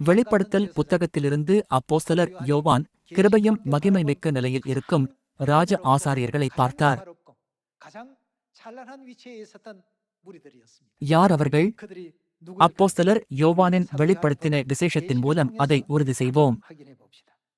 வெளிப்படுத்தல் புத்தகத்திலிருந்து அப்போஸ்தலர் யோவான் கிருபையும் மகிமை மிக்க நிலையில் இருக்கும் ராஜ ஆசாரியர்களை பார்த்தார். யார் அவர்கள்? அப்போஸ்தலர் யோவானின் வெளிப்படுத்தின விசேஷத்தின் மூலம் அதை உறுதி செய்வோம்.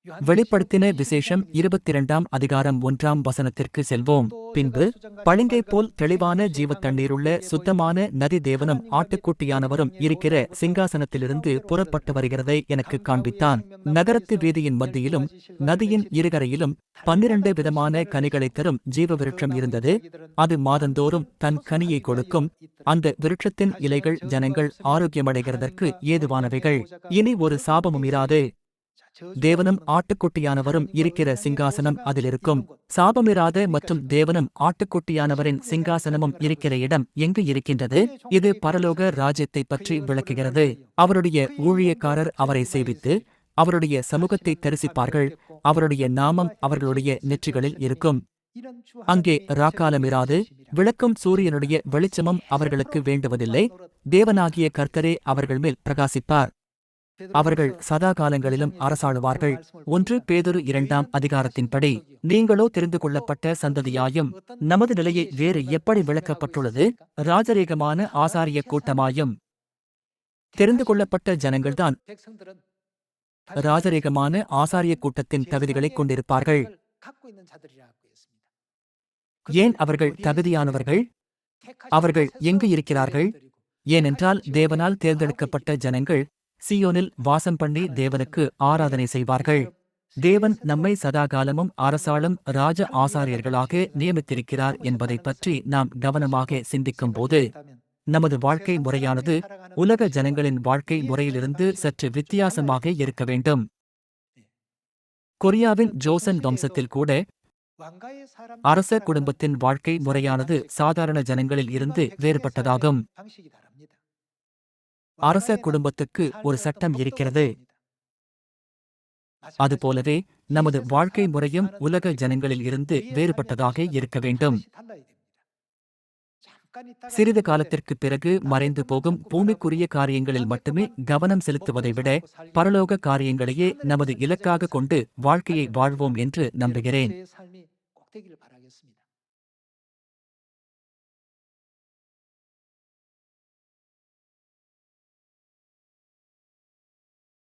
வெளிப்படுத்தின விசேஷம் இருபத்தி இரண்டாம் அதிகாரம் ஒன்றாம் வசனத்திற்கு செல்வோம். பின்பு பளிங்கை போல் தெளிவான ஜீவத் தண்ணீருள்ள சுத்தமான நதி தேவனும் ஆட்டுக்குட்டியானவரும் இருக்கிற சிங்காசனத்திலிருந்து புறப்பட்டு வருகிறதை எனக்கு காண்பித்தான். நகரத்து வீதியின் மத்தியிலும் நதியின் இருகரையிலும் பன்னிரண்டு விதமான கனிகளைத் தரும் ஜீவ விருட்சம் இருந்தது. அது மாதந்தோறும் தன் கனியை கொடுக்கும். அந்த விருட்சத்தின் இலைகள் ஜனங்கள் ஆரோக்கியமடைகிறதற்கு ஏதுவானவைகள். இனி ஒரு சாபமும் இராது. தேவனும் ஆட்டுக்குட்டியானவரும் இருக்கிற சிங்காசனம் அதிலிருக்கும். சாபமிராத மற்றும் தேவனும் ஆட்டுக்குட்டியானவரின் சிங்காசனமும் இருக்கிற இடம் எங்கு இருக்கின்றது? இது பரலோக ராஜ்யத்தை பற்றி விளக்குகிறது. அவருடைய ஊழியக்காரர் அவரை சேவித்து அவருடைய சமூகத்தை தரிசிப்பார்கள். அவருடைய நாமம் அவர்களுடைய நெற்றிகளில் இருக்கும். அங்கே ராக்காலமிராது விளக்கும் சூரியனுடைய வெளிச்சமும் அவர்களுக்கு வேண்டுவதில்லை. தேவனாகிய கர்த்தரே அவர்கள் மேல் பிரகாசிப்பார். அவர்கள் சதா காலங்களிலும் அரசாளுவார்கள். ஒன்று பேதுரு இரண்டாம் அதிகாரத்தின்படி நீங்களோ தெரிந்து கொள்ளப்பட்ட சந்ததியாயும் நமது நிலையை வேறு எப்படி விளக்கப்பட்டுள்ளது? ராஜரீகமான ஆசாரிய கூட்டமாயும் தெரிந்து கொள்ளப்பட்ட ஜனங்கள்தான் ராஜரீகமான ஆசாரிய கூட்டத்தின் தகுதிகளைக் கொண்டிருப்பார்கள். ஏன் அவர்கள் தகுதியானவர்கள்? அவர்கள் எங்கு இருக்கிறார்கள்? ஏனென்றால் தேவனால் தேர்ந்தெடுக்கப்பட்ட ஜனங்கள் சியோனில் வாசம் பண்ணி தேவனுக்கு ஆராதனை செய்வார்கள். தேவன் நம்மை சதாகாலமும் அரசாளும் ராஜ ஆசாரியர்களாக நியமித்திருக்கிறார் என்பதை பற்றி நாம் கவனமாக சிந்திக்கும் போது நமது வாழ்க்கை முறையானது உலக ஜனங்களின் வாழ்க்கை முறையிலிருந்து சற்று வித்தியாசமாக இருக்க வேண்டும். கொரியாவின் ஜோசன் வம்சத்தில் கூட அரச குடும்பத்தின் வாழ்க்கை முறையானது சாதாரண ஜனங்களில் இருந்து வேறுபட்டதாகும். அரச குடும்பத்துக்கு ஒரு சட்டம் இருக்கிறது. அதுபோலவே நமது வாழ்க்கை முறையும் உலக ஜனங்களில் இருந்து வேறுபட்டதாக இருக்க வேண்டும். சிறிது காலத்திற்கு பிறகு மறைந்து போகும் பூமிக்குரிய காரியங்களில் மட்டுமே கவனம் செலுத்துவதை விட பரலோக காரியங்களையே நமது இலக்காக கொண்டு வாழ்க்கையை வாழ்வோம் என்று நம்புகிறேன்.